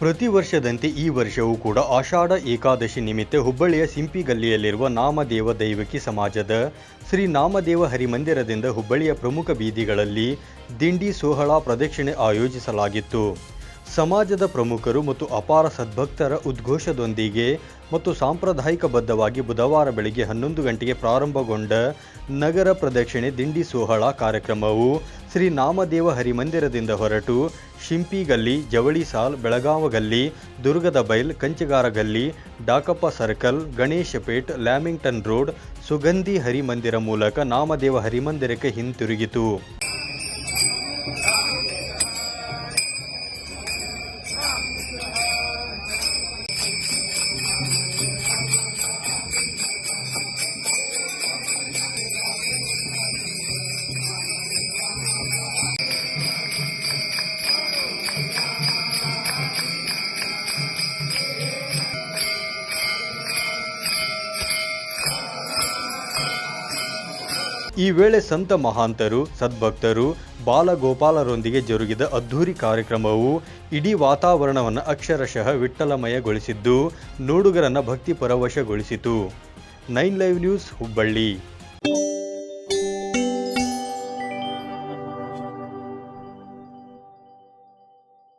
ಪ್ರತಿ ವರ್ಷದಂತೆ ಈ ವರ್ಷವೂ ಕೂಡ ಆಷಾಢ ಏಕಾದಶಿ ನಿಮಿತ್ತ ಹುಬ್ಬಳ್ಳಿಯ ಸಿಂಪಿಗಲ್ಲಿಯಲ್ಲಿರುವ ನಾಮದೇವ ದೈವಕಿ ಸಮಾಜದ ಶ್ರೀ ನಾಮದೇವ ಹರಿಮಂದಿರದಿಂದ ಹುಬ್ಬಳ್ಳಿಯ ಪ್ರಮುಖ ಬೀದಿಗಳಲ್ಲಿ ದಿಂಡಿ ಸೋಹಳ ಪ್ರದಕ್ಷಿಣೆ ಆಯೋಜಿಸಲಾಗಿತ್ತು. ಸಮಾಜದ ಪ್ರಮುಖರು ಮತ್ತು ಅಪಾರ ಸದ್ಭಕ್ತರ ಉದ್ಘೋಷದೊಂದಿಗೆ ಮತ್ತು ಸಾಂಪ್ರದಾಯಿಕ ಬದ್ಧವಾಗಿ ಬುಧವಾರ ಬೆಳಗ್ಗೆ ಹನ್ನೊಂದು ಗಂಟೆಗೆ ಪ್ರಾರಂಭಗೊಂಡ ನಗರ ಪ್ರದಕ್ಷಿಣೆ ದಿಂಡಿ ಸೋಹಳ ಕಾರ್ಯಕ್ರಮವು ಶ್ರೀ ನಾಮದೇವ ಹರಿಮಂದಿರದಿಂದ ಹೊರಟು ಶಿಂಪಿಗಲ್ಲಿ, ಜವಳಿ ಸಾಲ್ ಬೆಳಗಾವ ಗಲ್ಲಿ ದುರ್ಗದ ಬೈಲ್, ಕಂಚಿಗಾರಗಲ್ಲಿ, Dakappa circle Ganeshpet Lamington road, Sugandhi Harimandira ಮೂಲಕ ನಾಮದೇವ ಹರಿಮಂದಿರಕ್ಕೆ ಹಿಂತಿರುಗಿತು. ಈ ವೇಳೆ ಸಂತ ಮಹಾಂತರು, ಸದ್ಭಕ್ತರು, ಬಾಲಗೋಪಾಲರೊಂದಿಗೆ ಜರುಗಿದ ಅದ್ಧೂರಿ ಕಾರ್ಯಕ್ರಮವು ಇಡೀ ವಾತಾವರಣವನ್ನು ಅಕ್ಷರಶಃ ವಿಠ್ಠಲಮಯಗೊಳಿಸಿದ್ದು, ನೋಡುಗರನ್ನು ಭಕ್ತಿ ಪರವಶಗೊಳಿಸಿತು. Nine live news Hubballi.